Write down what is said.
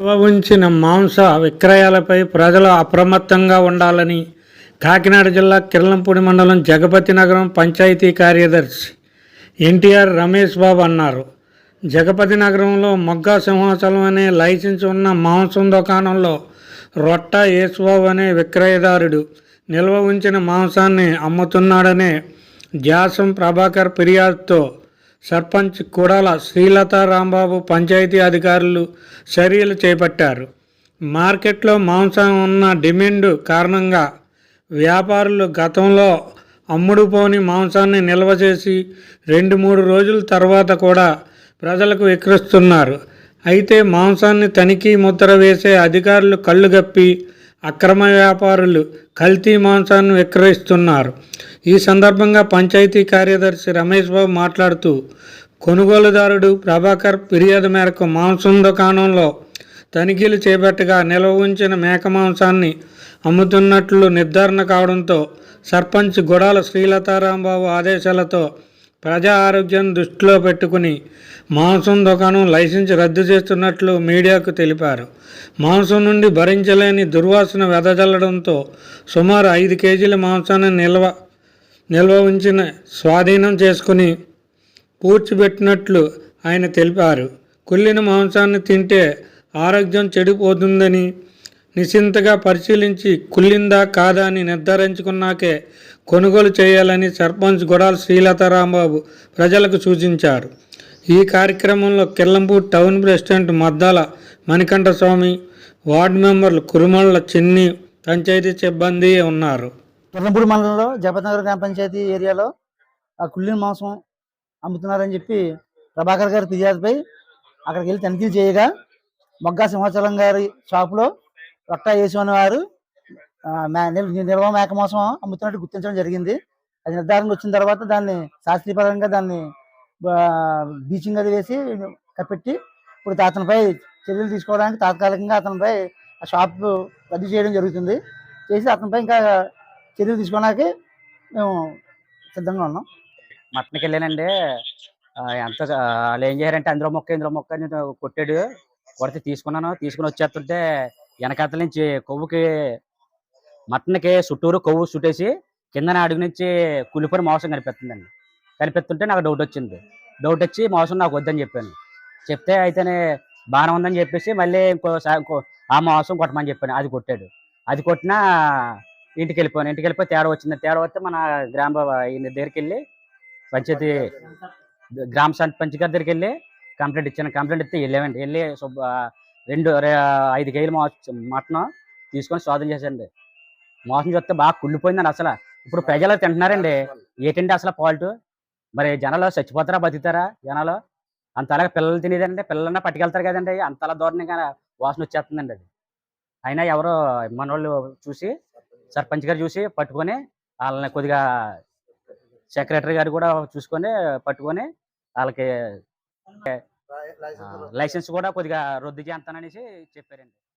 నిల్వ ఉంచిన మాంస విక్రయాలపై ప్రజలు అప్రమత్తంగా ఉండాలని కాకినాడ జిల్లా కిర్లంపూడి మండలం జగపతి నగరం పంచాయతీ కార్యదర్శి ఎన్టీఆర్ రమేష్ బాబు అన్నారు. జగపతి నగరంలో మొగ్గా సింహాచలం అనే లైసెన్స్ ఉన్న మాంసం దుకాణంలో రొట్ట యేసుబాబు అనే విక్రయదారుడు నిల్వ ఉంచిన మాంసాన్ని అమ్ముతున్నాడనే జాసం ప్రభాకర్ ఫిర్యాదుతో సర్పంచ్ కుడాల శ్రీలత రాంబాబు పంచాయతీ అధికారులు చర్యలు చేపట్టారు. మార్కెట్లో మాంసం ఉన్న డిమాండ్ కారణంగా వ్యాపారులు గతంలో అమ్ముడుపోని మాంసాన్ని నిల్వ చేసి రెండు మూడు రోజుల తర్వాత కూడా ప్రజలకు విక్రయిస్తున్నారు. అయితే మాంసాన్ని తనిఖీ ముద్ర వేసే అధికారులు కళ్ళు గప్పి అక్రమ వ్యాపారులు కల్తీ మాంసాన్ని విక్రయిస్తున్నారు. ఈ సందర్భంగా పంచాయతీ కార్యదర్శి రమేష్ బాబు మాట్లాడుతూ కొనుగోలుదారుడు ప్రభాకర్ ఫిర్యాదు మేరకు మాంసం దుకాణంలో తనిఖీలు చేపట్టగా నిల్వ ఉంచిన మేక మాంసాన్ని అమ్ముతున్నట్లు నిర్ధారణ కావడంతో సర్పంచ్ గుడాల శ్రీలతారాంబాబు ఆదేశాలతో ప్రజా ఆరోగ్యాన్ని దృష్టిలో పెట్టుకుని మాంసం దుకాణం లైసెన్స్ రద్దు చేస్తున్నట్లు మీడియాకు తెలిపారు. మాంసం నుండి భరించలేని దుర్వాసన వెదజల్లడంతో సుమారు ఐదు కేజీల మాంసాన్ని నిల్వ నిల్వ ఉంచిన స్వాధీనం చేసుకుని పూడ్చిపెట్టినట్లు ఆయన తెలిపారు. కుళ్ళిన మాంసాన్ని తింటే ఆరోగ్యం చెడిపోతుందని నిశ్చింతగా పరిశీలించి కుళ్ళిందా కాదా అని నిర్ధారించుకున్నాకే కొనుగోలు చేయాలని సర్పంచ్ గొడాల శ్రీలతారాంబాబు ప్రజలకు సూచించారు. ఈ కార్యక్రమంలో Killampur town president Maddala Manikanta Swamy ward మెంబర్లు కురుమళ్ళ చిన్ని పంచాయతీ సిబ్బంది ఉన్నారు. కిరణపూడి మండలంలో జగపతినగర్ గ్రామ పంచాయతీ ఏరియాలో ఆ కుళ్ళిన మాంసం అమ్ముతున్నారని చెప్పి ప్రభాకర్ గారి ఫిర్యాదుపై అక్కడికి వెళ్ళి తనిఖీలు చేయగా మొగ్గా సింహాచలం గారి షాపులో రొట్టా వేసి వారు నిల్వ మేక మాంసం అమ్ముతున్నట్టు గుర్తించడం జరిగింది. అది నిర్ధారణకు వచ్చిన తర్వాత దాన్ని శాస్త్రీయపరంగా దాన్ని బీచింగ్ అది వేసి కప్పెట్టి ఇప్పుడు అతనిపై చర్యలు తీసుకోవడానికి తాత్కాలికంగా అతనిపై ఆ షాప్ రద్దు చేయడం జరుగుతుంది. చేసి అతనిపై ఇంకా చర్యలు తీసుకోవడానికి మేము సిద్ధంగా ఉన్నాం. మటన్కి వెళ్ళానండి. ఎంత వాళ్ళు ఏం చేశారంటే అందులో మొక్క ఇందులో మొక్క అని కొట్టాడు. కొడితే తీసుకున్నాను తీసుకుని వచ్చేస్తుంటే వెనకాతల నుంచి కొవ్వుకి మటన్కి చుట్టూరు కొవ్వు చుట్టేసి కిందన అడుగు నుంచి కులిపోయిన మాంసం కనిపిస్తుందండి కనిపిస్తుంటే నాకు డౌట్ వచ్చింది. డౌట్ వచ్చి మాంసం నాకు వద్దని చెప్పాను. చెప్తే అయితేనే బాగానే ఉందని చెప్పేసి మళ్ళీ ఇంకో ఇంకో ఆ మాంసం కొట్టమని చెప్పాను. అది కొట్టాడు. అది కొట్టినా ఇంటికి వెళ్ళిపోయాను. ఇంటికి వెళ్ళిపోయి తేడా వచ్చింది. తేడా వస్తే మన గ్రామ ఈయన దగ్గరికి వెళ్ళి పంచాయతీ గ్రామ సర్పంచ్ గారి దగ్గరికి వెళ్ళి కంప్లైంట్ ఇచ్చాను. కంప్లైంట్ ఇస్తే వెళ్ళామండి. వెళ్ళి రెండు ఐదు కేజీలు మటన్ తీసుకొని స్వాధీనం చేశాండి మోసం చూస్తే బాగా కుళ్ళిపోయిందండి అసలు. ఇప్పుడు ప్రజలు తింటున్నారండి. ఏంటంటే అసలు ఫాల్ట్ మరి జనాలు చచ్చిపోతారా బతుకుతారా జనాలు? అంత అలాగే పిల్లలు తినేదండి పిల్లలన్నా పట్టుకెళ్తారు కదండి. అంతలా దూరంగా వాసన వచ్చేస్తుందండి అది. అయినా ఎవరో మన వాళ్ళు చూసి సర్పంచ్ గారు చూసి పట్టుకొని వాళ్ళని కొద్దిగా సెక్రటరీ గారు కూడా చూసుకొని పట్టుకొని వాళ్ళకి లైసెన్స్ కూడా కొద్దిగా రద్దు చేస్తాననేసి చెప్పారండి.